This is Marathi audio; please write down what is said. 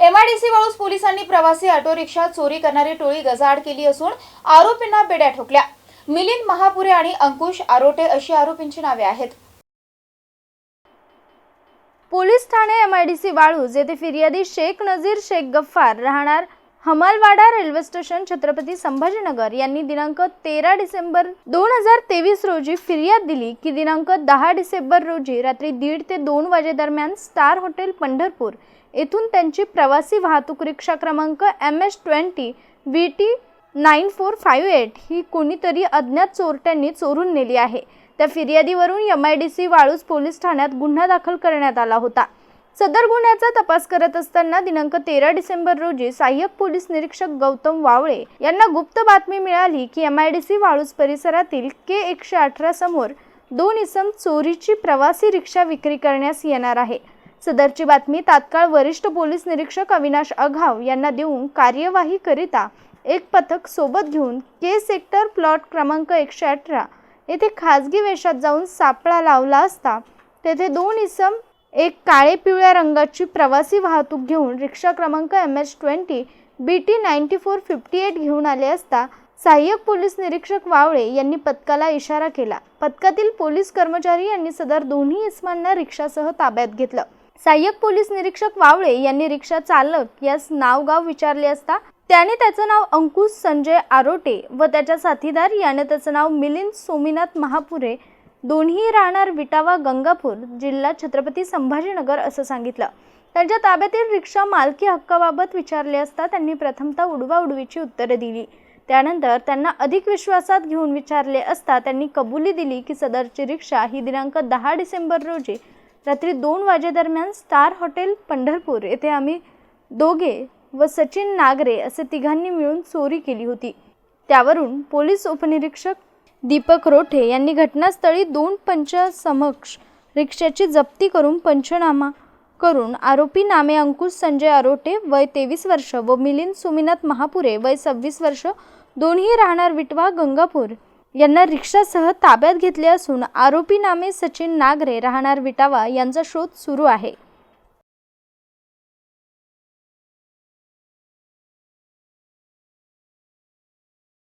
एमआयडीसी वाळूस पोलिसांनी प्रवासी ऑटो रिक्षा चोरी करणारी टोळी गजाआड केली असून आरोपींना बेड्या ठोकल्या. मिलिंद महापुरे आणि अंकुश आरोटे अशी आरोपींची नावे आहेत. पोलीस ठाणे एमआयडीसी वाळूज येथे फिर्यादी शेख नझीर शेख गफ्फार राहणार हमालवाडा रेल्वे स्टेशन छत्रपती संभाजीनगर यांनी दिनांक तेरा डिसेंबर दोन हजार तेवीस रोजी फिर्याद दिली की दिनांक दहा डिसेंबर रोजी रात्री दीड ते दोन वाजेदरम्यान स्टार हॉटेल पंढरपूर येथून त्यांची प्रवासी वाहतूक रिक्षा क्रमांक M H twenty V T nine four five eight ही कोणीतरी अज्ञात चोरट्यांनी चोरून नेली आहे. त्या फिर्यादीवरून M I D C Waluj police ठाण्यात गुन्हा दाखल करण्यात आला होता. सदर गुन्ह्याचा तपास करत असताना दिनांक तेरा डिसेंबर रोजी सहाय्यक पोलीस निरीक्षक गौतम वावळे यांना गुप्त बातमी मिळाली की M I D C Waluj परिसरातील के एकशे अठरा समोर दोन इसम चोरीची प्रवासी रिक्षा विक्री करण्यास येणार आहे. सदरची बातमी तात्काळ वरिष्ठ पोलीस निरीक्षक अविनाश अघाव यांना देऊन कार्यवाही करिता एक पथक सोबत घेऊन के सेक्टर प्लॉट क्रमांक एकशे अठरा येथे खाजगी वेशात जाऊन सापळा लावला असता तेथे दोन इसम एक काळे पिवळ्या रंगाची प्रवासी वाहतूक घेऊन रिक्षा क्रमांक M H twenty B T ninety four fifty eight घेऊन आले असता सहाय्यक पोलीस निरीक्षक वावळे यांनी पथकाला इशारा केला. पथकातील पोलीस कर्मचारी यांनी सदर दोन्ही इसमांना रिक्षासह ताब्यात घेतलं. सहाय्यक पोलीस निरीक्षक वावळे यांनी रिक्षा चालक यास नाव गाव विचारले असता त्याने त्याचं नाव अंकुश संजय आरोटे व त्याच्या साथीदार याने त्याचं नाव मिलिंद सोमीनाथ महापुरे दोन्ही राहणार विटावा गंगापूर जिल्हा छत्रपती संभाजीनगर असं सांगितलं. त्यांच्या ताब्यातील रिक्षा मालकी हक्काबाबत विचारले असता त्यांनी प्रथमतः उडवा उडवीची उत्तरे दिली. त्यानंतर त्यांना अधिक विश्वासात घेऊन विचारले असता त्यांनी कबुली दिली की सदरची रिक्षा ही दिनांक दहा डिसेंबर रोजी रात्री दोन वाजेदरम्यान स्टार हॉटेल पंढरपूर येथे आम्ही दोघे व सचिन नागरे असे तिघांनी मिळून चोरी केली होती. त्यावरून पोलीस उपनिरीक्षक दीपक रोठे यांनी घटनास्थळी दोन पंचासमक्ष रिक्षाची जप्ती करून पंचनामा करून आरोपी नामे अंकुश संजय आरोटे वय तेवीस वर्ष व मिलिंद सुमिनाथ महापुरे वय सव्वीस वर्ष दोन्ही राहणार विटवा गंगापूर यांना रिक्षासह ताब्यात घेतले असून आरोपी नामे सचिन नागरे राहणार विटावा यांचा शोध सुरू आहे.